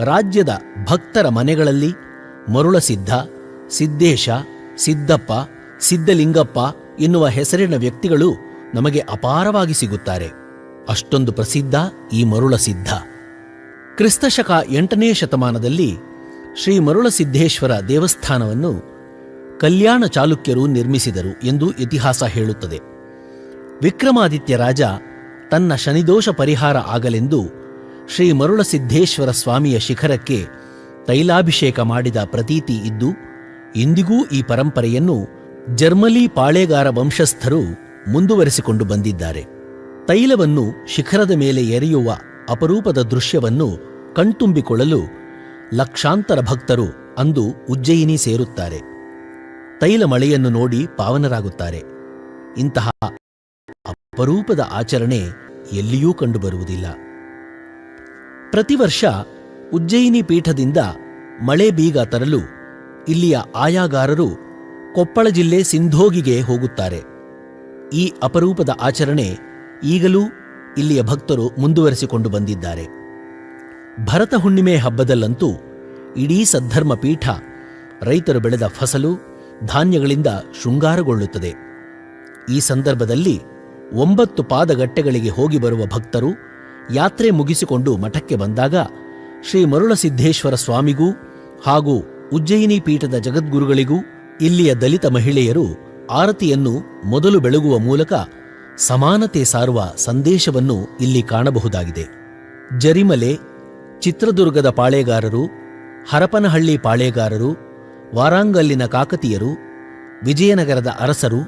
ರಾಜ್ಯದ ಭಕ್ತರ ಮನೆಗಳಲ್ಲಿ ಮರುಳಸಿದ್ಧ, ಸಿದ್ದೇಶ, ಸಿದ್ದಪ್ಪ, ಸಿದ್ಧಲಿಂಗಪ್ಪ ಎನ್ನುವ ಹೆಸರಿನ ವ್ಯಕ್ತಿಗಳು ನಮಗೆ ಅಪಾರವಾಗಿ ಸಿಗುತ್ತಾರೆ. ಅಷ್ಟೊಂದು ಪ್ರಸಿದ್ಧ ಈ ಮರುಳಸಿದ್ಧ. ಕ್ರಿಸ್ತಶಕ ಎಂಟನೇ ಶತಮಾನದಲ್ಲಿ ಶ್ರೀ ಮರುಳಸಿದ್ದೇಶ್ವರ ದೇವಸ್ಥಾನವನ್ನು ಕಲ್ಯಾಣ ಚಾಲುಕ್ಯರು ನಿರ್ಮಿಸಿದರು ಎಂದು ಇತಿಹಾಸ ಹೇಳುತ್ತದೆ. ವಿಕ್ರಮಾದಿತ್ಯ ರಾಜ ತನ್ನ ಶನಿದೋಷ ಪರಿಹಾರ ಆಗಲೆಂದು ಶ್ರೀ ಮರುಳಸಿದ್ಧೇಶ್ವರ ಸ್ವಾಮಿಯ ಶಿಖರಕ್ಕೆ ತೈಲಾಭಿಷೇಕ ಮಾಡಿದ ಪ್ರತೀತಿ ಇದ್ದು, ಇಂದಿಗೂ ಈ ಪರಂಪರೆಯನ್ನು ಜರ್ಮಲಿ ಪಾಳೆಗಾರ ವಂಶಸ್ಥರು ಮುಂದುವರೆಸಿಕೊಂಡು ಬಂದಿದ್ದಾರೆ. ತೈಲವನ್ನು ಶಿಖರದ ಮೇಲೆ ಎರೆಯುವ ಅಪರೂಪದ ದೃಶ್ಯವನ್ನು ಕಣ್ತುಂಬಿಕೊಳ್ಳಲು ಲಕ್ಷಾಂತರ ಭಕ್ತರು ಅಂದು ಉಜ್ಜಯಿನಿ ಸೇರುತ್ತಾರೆ. ತೈಲ ಮಳೆಯನ್ನು ನೋಡಿ ಪಾವನರಾಗುತ್ತಾರೆ. ಇಂತಹ ಅಪರೂಪದ ಆಚರಣೆ ಎಲ್ಲಿಯೂ ಕಂಡುಬರುವುದಿಲ್ಲ. ಪ್ರತಿ ವರ್ಷ ಉಜ್ಜಯಿನಿ ಪೀಠದಿಂದ ಮಳೆ ಬೀಗ ತರಲು ಇಲ್ಲಿಯ ಆಯಾಗಾರರು ಕೊಪ್ಪಳ ಜಿಲ್ಲೆ ಸಿಂಧೋಗಿಗೆ ಹೋಗುತ್ತಾರೆ. ಈ ಅಪರೂಪದ ಆಚರಣೆ ಈಗಲೂ ಇಲ್ಲಿಯ ಭಕ್ತರು ಮುಂದುವರೆಸಿಕೊಂಡು ಬಂದಿದ್ದಾರೆ. ಭರತ ಹುಣ್ಣಿಮೆ ಹಬ್ಬದಲ್ಲಂತೂ ಇಡೀ ಸದ್ಧರ್ಮ ಪೀಠ ರೈತರು ಬೆಳೆದ ಫಸಲು ಧಾನ್ಯಗಳಿಂದ ಶೃಂಗಾರಗೊಳ್ಳುತ್ತದೆ. ಈ ಸಂದರ್ಭದಲ್ಲಿ ಒಂಬತ್ತು ಪಾದಗಟ್ಟೆಗಳಿಗೆ ಹೋಗಿ ಬರುವ ಭಕ್ತರು ಯಾತ್ರೆ ಮುಗಿಸಿಕೊಂಡು ಮಠಕ್ಕೆ ಬಂದಾಗ ಶ್ರೀ ಮರುಳಸಿದ್ದೇಶ್ವರ ಸ್ವಾಮಿಗೂ ಹಾಗೂ ಉಜ್ಜಯಿನಿ ಪೀಠದ ಜಗದ್ಗುರುಗಳಿಗೂ ಇಲ್ಲಿಯ ದಲಿತ ಮಹಿಳೆಯರು ಆರತಿಯನ್ನು ಮೊದಲು ಬೆಳಗುವ ಮೂಲಕ ಸಮಾನತೆ ಸಾರುವ ಸಂದೇಶವನ್ನು ಇಲ್ಲಿ ಕಾಣಬಹುದಾಗಿದೆ. ಜರಿಮಲೆ, ಚಿತ್ರದುರ್ಗದ ಪಾಳೇಗಾರರು, ಹರಪನಹಳ್ಳಿ ಪಾಳೇಗಾರರು, ವಾರಾಂಗಲ್ಲಿನ ಕಾಕತಿಯರು, ವಿಜಯನಗರದ ಅರಸರು,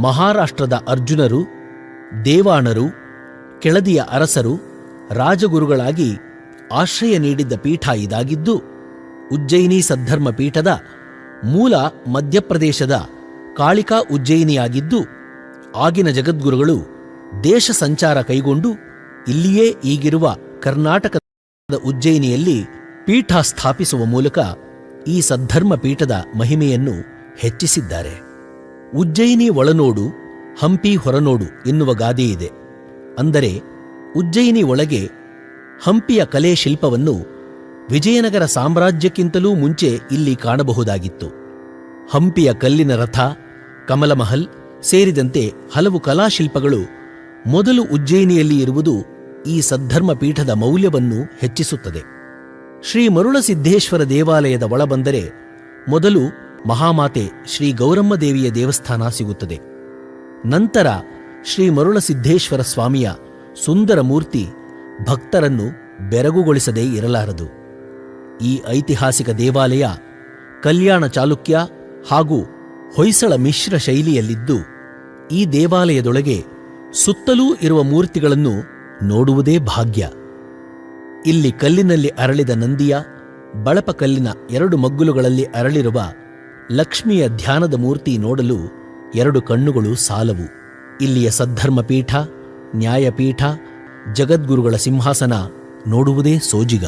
ಮಹಾರಾಷ್ಟ್ರದ ಅರ್ಜುನರು, ದೇವಾಣರು, ಕೆಳದಿಯ ಅರಸರು ರಾಜಗುರುಗಳಾಗಿ ಆಶ್ರಯ ನೀಡಿದ್ದ ಪೀಠ ಇದಾಗಿದ್ದು, ಉಜ್ಜಯಿನಿ ಸದ್ಧರ್ಮ ಪೀಠದ ಮೂಲ ಮಧ್ಯಪ್ರದೇಶದ ಕಾಳಿಕಾ ಉಜ್ಜಯಿನಿಯಾಗಿದ್ದು, ಆಗಿನ ಜಗದ್ಗುರುಗಳು ದೇಶ ಸಂಚಾರ ಕೈಗೊಂಡು ಇಲ್ಲಿಯೇ ಈಗಿರುವ ಕರ್ನಾಟಕದ ಉಜ್ಜಯಿನಿಯಲ್ಲಿ ಪೀಠ ಸ್ಥಾಪಿಸುವ ಮೂಲಕ ಈ ಸದ್ಧರ್ಮ ಪೀಠದ ಮಹಿಮೆಯನ್ನು ಹೆಚ್ಚಿಸಿದ್ದಾರೆ. ಉಜ್ಜಯಿನಿ ಒಳನೋಡು, ಹಂಪಿ ಹೊರನೋಡು ಎನ್ನುವ ಗಾದೆಯಿದೆ. ಅಂದರೆ ಉಜ್ಜಯಿನಿ ಒಳಗೆ ಹಂಪಿಯ ಕಲೆ ಶಿಲ್ಪವನ್ನು ವಿಜಯನಗರ ಸಾಮ್ರಾಜ್ಯಕ್ಕಿಂತಲೂ ಮುಂಚೆ ಇಲ್ಲಿ ಕಾಣಬಹುದಾಗಿತ್ತು. ಹಂಪಿಯ ಕಲ್ಲಿನ ರಥ, ಕಮಲಮಹಲ್ ಸೇರಿದಂತೆ ಹಲವು ಕಲಾಶಿಲ್ಪಗಳು ಮೊದಲು ಉಜ್ಜಯಿನಿಯಲ್ಲಿ ಇರುವುದು ಈ ಸದ್ಧರ್ಮ ಪೀಠದ ಮೌಲ್ಯವನ್ನು ಹೆಚ್ಚಿಸುತ್ತದೆ. ಶ್ರೀ ಮರುಳಸಿದ್ದೇಶ್ವರ ದೇವಾಲಯದ ಒಳಬಂದರೆ ಮೊದಲು ಮಹಾಮಾತೆ ಶ್ರೀ ಗೌರಮ್ಮ ದೇವಿಯ ದೇವಸ್ಥಾನ ಸಿಗುತ್ತದೆ. ನಂತರ ಶ್ರೀ ಮರುಳಸಿದ್ದೇಶ್ವರ ಸ್ವಾಮಿಯ ಸುಂದರ ಮೂರ್ತಿ ಭಕ್ತರನ್ನು ಬೆರಗುಗೊಳಿಸದೇ ಇರಲಾರದು. ಈ ಐತಿಹಾಸಿಕ ದೇವಾಲಯ ಕಲ್ಯಾಣ ಚಾಲುಕ್ಯ ಹಾಗೂ ಹೊಯ್ಸಳ ಮಿಶ್ರ ಶೈಲಿಯಲ್ಲಿದ್ದು, ಈ ದೇವಾಲಯದೊಳಗೆ ಸುತ್ತಲೂ ಇರುವ ಮೂರ್ತಿಗಳನ್ನು ನೋಡುವುದೇ ಭಾಗ್ಯ. ಇಲ್ಲಿ ಕಲ್ಲಿನಲ್ಲಿ ಅರಳಿದ ನಂದಿಯ, ಬಳಪ ಕಲ್ಲಿನ ಎರಡು ಮಗ್ಗುಲುಗಳಲ್ಲಿ ಅರಳಿರುವ ಲಕ್ಷ್ಮಿಯ ಧ್ಯಾನದ ಮೂರ್ತಿ ನೋಡಲು ಎರಡು ಕಣ್ಣುಗಳು ಸಾಲವು. ಇಲ್ಲಿಯ ಸದ್ಧರ್ಮ ಪೀಠ ನ್ಯಾಯಪೀಠ, ಜಗದ್ಗುರುಗಳ ಸಿಂಹಾಸನ ನೋಡುವುದೇ ಸೋಜಿಗ.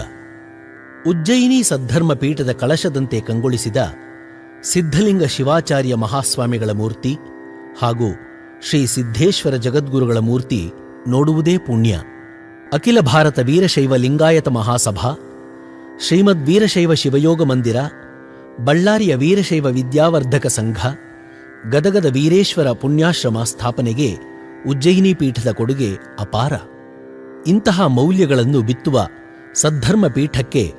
ಉಜ್ಜಯಿನಿ ಸದ್ಧರ್ಮ ಪೀಠದ ಕಳಶದಂತೆ ಕಂಗೊಳಿಸಿದ ಸಿದ್ಧಲಿಂಗ ಶಿವಾಚಾರ್ಯ ಮಹಾಸ್ವಾಮಿಗಳ ಮೂರ್ತಿ ಹಾಗೂ ಶ್ರೀ ಸಿದ್ದೇಶ್ವರ ಜಗದ್ಗುರುಗಳ ಮೂರ್ತಿ ನೋಡುವುದೇ ಪುಣ್ಯ. ಅಖಿಲ ಭಾರತ ವೀರಶೈವ ಲಿಂಗಾಯತ ಮಹಾಸಭಾ, ಶ್ರೀಮದ್ ವೀರಶೈವ ಶಿವಯೋಗ ಮಂದಿರ, ಬಳ್ಳಾರಿಯ ವೀರಶೈವ ವಿದ್ಯಾವರ್ಧಕ ಸಂಘ, ಗದಗದ ವೀರೇಶ್ವರ ಪುಣ್ಯಾಶ್ರಮ ಸ್ಥಾಪನೆಗೆ ಉಜ್ಜಯಿನಿ ಪೀಠದ ಕೊಡುಗೆ ಅಪಾರ. ಇಂತಹ ಮೌಲ್ಯಗಳನ್ನು ಬಿತ್ತುವ ಸದ್ಧರ್ಮ ಪೀಠಕ್ಕೆ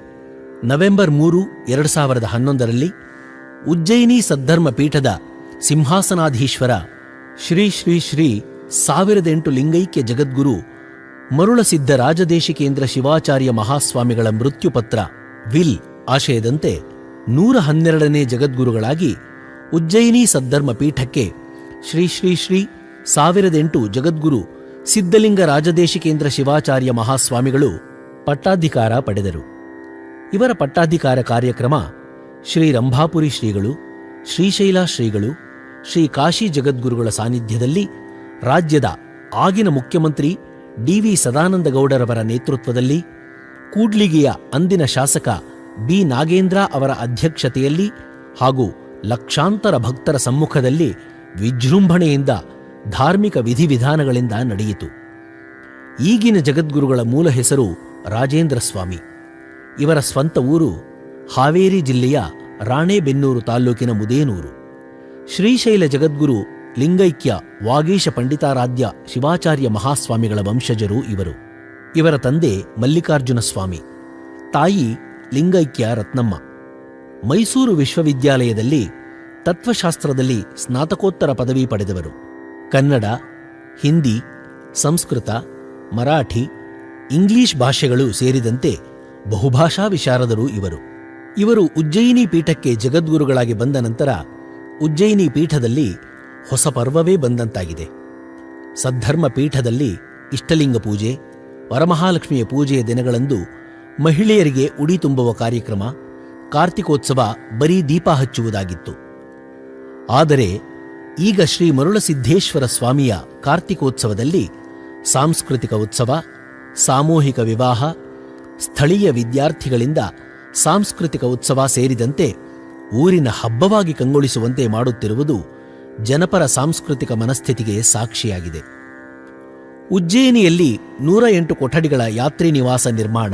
ನವೆಂಬರ್ ಮೂರು, ಎರಡು ಸಾವಿರದ ಹನ್ನೊಂದರಲ್ಲಿ ಉಜ್ಜಯಿನಿ ಸದ್ಧರ್ಮ ಪೀಠದ ಸಿಂಹಾಸನಾಧೀಶ್ವರ ಶ್ರೀ ಶ್ರೀ ಶ್ರೀ ಸಾವಿರದ ಎಂಟು ಲಿಂಗೈಕ್ಯ ಜಗದ್ಗುರು ಮರುಳಸಿದ್ಧ ರಾಜದೇಶಿಕೇಂದ್ರ ಶಿವಾಚಾರ್ಯ ಮಹಾಸ್ವಾಮಿಗಳ ಮೃತ್ಯುಪತ್ರ ವಿಲ್ ಆಶಯದಂತೆ ನೂರ ಹನ್ನೆರಡನೇ ಜಗದ್ಗುರುಗಳಾಗಿ ಉಜ್ಜಯಿನಿ ಸದ್ಧರ್ಮ ಪೀಠಕ್ಕೆ ಶ್ರೀ ಶ್ರೀ ಶ್ರೀ ಸಾವಿರದೆಂಟು ಜಗದ್ಗುರು ಸಿದ್ಧಲಿಂಗ ರಾಜದೇಶಿಕೇಂದ್ರ ಶಿವಾಚಾರ್ಯ ಮಹಾಸ್ವಾಮಿಗಳು ಪಟ್ಟಾಧಿಕಾರ ಪಡೆದರು. ಇವರ ಪಟ್ಟಾಧಿಕಾರ ಕಾರ್ಯಕ್ರಮ ಶ್ರೀ ರಂಭಾಪುರಿ ಶ್ರೀಗಳು ಶ್ರೀಶೈಲ ಶ್ರೀಗಳು, ಶ್ರೀ ಕಾಶಿ ಜಗದ್ಗುರುಗಳ ಸಾನ್ನಿಧ್ಯದಲ್ಲಿ ರಾಜ್ಯದ ಆಗಿನ ಮುಖ್ಯಮಂತ್ರಿ ಡಿ ವಿ ಸದಾನಂದ ಗೌಡರವರ ನೇತೃತ್ವದಲ್ಲಿ ಕೂಡ್ಲಿಗಿಯ ಅಂದಿನ ಶಾಸಕ ಬಿ ನಾಗೇಂದ್ರ ಅವರ ಅಧ್ಯಕ್ಷತೆಯಲ್ಲಿ ಹಾಗೂ ಲಕ್ಷಾಂತರ ಭಕ್ತರ ಸಮ್ಮುಖದಲ್ಲಿ ವಿಜೃಂಭಣೆಯಿಂದ ಧಾರ್ಮಿಕ ವಿಧಿವಿಧಾನಗಳಿಂದ ನಡೆಯಿತು. ಈಗಿನ ಜಗದ್ಗುರುಗಳ ಮೂಲ ಹೆಸರು ರಾಜೇಂದ್ರ ಸ್ವಾಮಿ. ಇವರ ಸ್ವಂತ ಊರು ಹಾವೇರಿ ಜಿಲ್ಲೆಯ ರಾಣೆಬೆನ್ನೂರು ತಾಲ್ಲೂಕಿನ ಮುದೇನೂರು. ಶ್ರೀಶೈಲ ಜಗದ್ಗುರು ಲಿಂಗೈಕ್ಯ ವಾಗೀಶ ಪಂಡಿತಾರಾಧ್ಯ ಶಿವಾಚಾರ್ಯ ಮಹಾಸ್ವಾಮಿಗಳ ವಂಶಜರು ಇವರು. ಇವರ ತಂದೆ ಮಲ್ಲಿಕಾರ್ಜುನ ಸ್ವಾಮಿ. ತಾಯಿ ಲಿಂಗೈಕ್ಯ ರತ್ನಮ್ಮ. ಮೈಸೂರು ವಿಶ್ವವಿದ್ಯಾಲಯದಲ್ಲಿ ತತ್ವಶಾಸ್ತ್ರದಲ್ಲಿ ಸ್ನಾತಕೋತ್ತರ ಪದವಿ ಪಡೆದವರು. ಕನ್ನಡ, ಹಿಂದಿ, ಸಂಸ್ಕೃತ, ಮರಾಠಿ, ಇಂಗ್ಲಿಷ್ ಭಾಷೆಗಳು ಸೇರಿದಂತೆ ಬಹುಭಾಷಾ ವಿಶಾರದರು ಇವರು. ಇವರು ಉಜ್ಜಯಿನಿ ಪೀಠಕ್ಕೆ ಜಗದ್ಗುರುಗಳಾಗಿ ಬಂದ ನಂತರ ಉಜ್ಜಯಿನಿ ಪೀಠದಲ್ಲಿ ಹೊಸ ಪರ್ವವೇ ಬಂದಂತಾಗಿದೆ. ಸದ್ಧರ್ಮ ಪೀಠದಲ್ಲಿ ಇಷ್ಟಲಿಂಗ ಪೂಜೆ, ವರಮಹಾಲಕ್ಷ್ಮಿಯ ಪೂಜೆಯ ದಿನಗಳಂದು ಮಹಿಳೆಯರಿಗೆ ಉಡಿ ತುಂಬುವ ಕಾರ್ಯಕ್ರಮ, ಕಾರ್ತಿಕೋತ್ಸವ ಬರೀ ದೀಪ ಹಚ್ಚುವುದಾಗಿತ್ತು. ಆದರೆ ಈಗ ಶ್ರೀ ಮರುಳಸಿದ್ದೇಶ್ವರ ಸ್ವಾಮಿಯ ಕಾರ್ತಿಕೋತ್ಸವದಲ್ಲಿ ಸಾಂಸ್ಕೃತಿಕ ಉತ್ಸವ, ಸಾಮೂಹಿಕ ವಿವಾಹ, ಸ್ಥಳೀಯ ವಿದ್ಯಾರ್ಥಿಗಳಿಂದ ಸಾಂಸ್ಕೃತಿಕ ಉತ್ಸವ ಸೇರಿದಂತೆ ಊರಿನ ಹಬ್ಬವಾಗಿ ಕಂಗೊಳಿಸುವಂತೆ ಮಾಡುತ್ತಿರುವುದು ಜನಪರ ಸಾಂಸ್ಕೃತಿಕ ಮನಸ್ಥಿತಿಗೆ ಸಾಕ್ಷಿಯಾಗಿದೆ. ಉಜ್ಜಯಿನಿಯಲ್ಲಿ ನೂರ ಎಂಟು ಕೊಠಡಿಗಳ ಯಾತ್ರಿ ನಿವಾಸ ನಿರ್ಮಾಣ,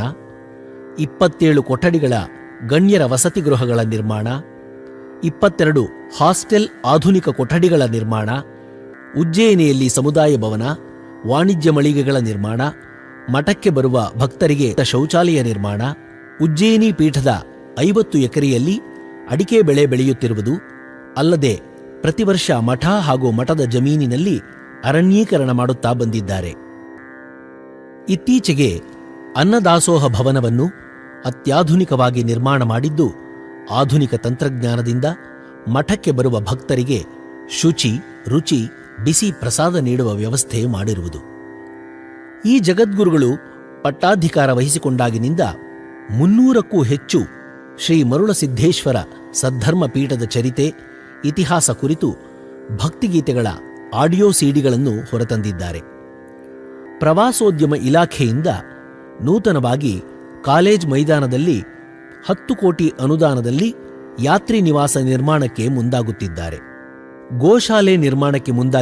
ಇಪ್ಪತ್ತೇಳು ಕೊಠಡಿಗಳ ಗಣ್ಯರ ವಸತಿ ಗೃಹಗಳ ನಿರ್ಮಾಣ, ಇಪ್ಪತ್ತೆರಡು ಹಾಸ್ಟೆಲ್ ಆಧುನಿಕ ಕೊಠಡಿಗಳ ನಿರ್ಮಾಣ, ಉಜ್ಜಯಿನಿಯಲ್ಲಿ ಸಮುದಾಯ ಭವನ, ವಾಣಿಜ್ಯ ಮಳಿಗೆಗಳ ನಿರ್ಮಾಣ, ಮಠಕ್ಕೆ ಬರುವ ಭಕ್ತರಿಗೆ ಶೌಚಾಲಯ ನಿರ್ಮಾಣ, ಉಜ್ಜಯಿನಿ ಪೀಠದ ಐವತ್ತು ಎಕರೆಯಲ್ಲಿ ಅಡಿಕೆ ಬೆಳೆ ಬೆಳೆಯುತ್ತಿರುವುದು ಅಲ್ಲದೆ ಪ್ರತಿ ವರ್ಷ ಮಠ ಹಾಗೂ ಮಠದ ಜಮೀನಿನಲ್ಲಿ ಅರಣ್ಯೀಕರಣ ಮಾಡುತ್ತಾ ಬಂದಿದ್ದಾರೆ. ಇತ್ತೀಚೆಗೆ ಅನ್ನದಾಸೋಹ ಭವನವನ್ನು ಅತ್ಯಾಧುನಿಕವಾಗಿ ನಿರ್ಮಾಣ ಮಾಡಿದ್ದು ಆಧುನಿಕ ತಂತ್ರಜ್ಞಾನದಿಂದ ಮಠಕ್ಕೆ ಬರುವ ಭಕ್ತರಿಗೆ ಶುಚಿ, ರುಚಿ, ಬಿಸಿ ಪ್ರಸಾದ ನೀಡುವ ವ್ಯವಸ್ಥೆ ಮಾಡಿರುವುದು. ಈ ಜಗದ್ಗುರುಗಳು ಪಟ್ಟಾಧಿಕಾರ ವಹಿಸಿಕೊಂಡಾಗಿನಿಂದ ಮುನ್ನೂರಕ್ಕೂ ಹೆಚ್ಚು ಶ್ರೀ ಮರುಳಸಿದ್ದೇಶ್ವರ ಸದ್ಧರ್ಮ ಪೀಠದ ಚರಿತೆ, ಇತಿಹಾಸ ಕುರಿತು ಭಕ್ತಿಗೀತೆಗಳ ಆಡಿಯೋ ಸಿಡಿಗಳನ್ನು ಹೊರತಂದಿದ್ದಾರೆ. ಪ್ರವಾಸೋದ್ಯಮ ಇಲಾಖೆಯಿಂದ ನೂತನವಾಗಿ ಕಾಲೇಜ್ ಮೈದಾನದಲ್ಲಿ ಹತ್ತು ಕೋಟಿ ಅನುದಾನದಲ್ಲಿ ಯಾತ್ರಿ ನಿವಾಸ ನಿರ್ಮಾಣಕ್ಕೆ ಮುಂದಾಗುತ್ತಿದ್ದಾರೆ. ಗೋಶಾಲೆ ನಿರ್ಮಾಣಕ್ಕೆ ಮುಂದಾಗಿ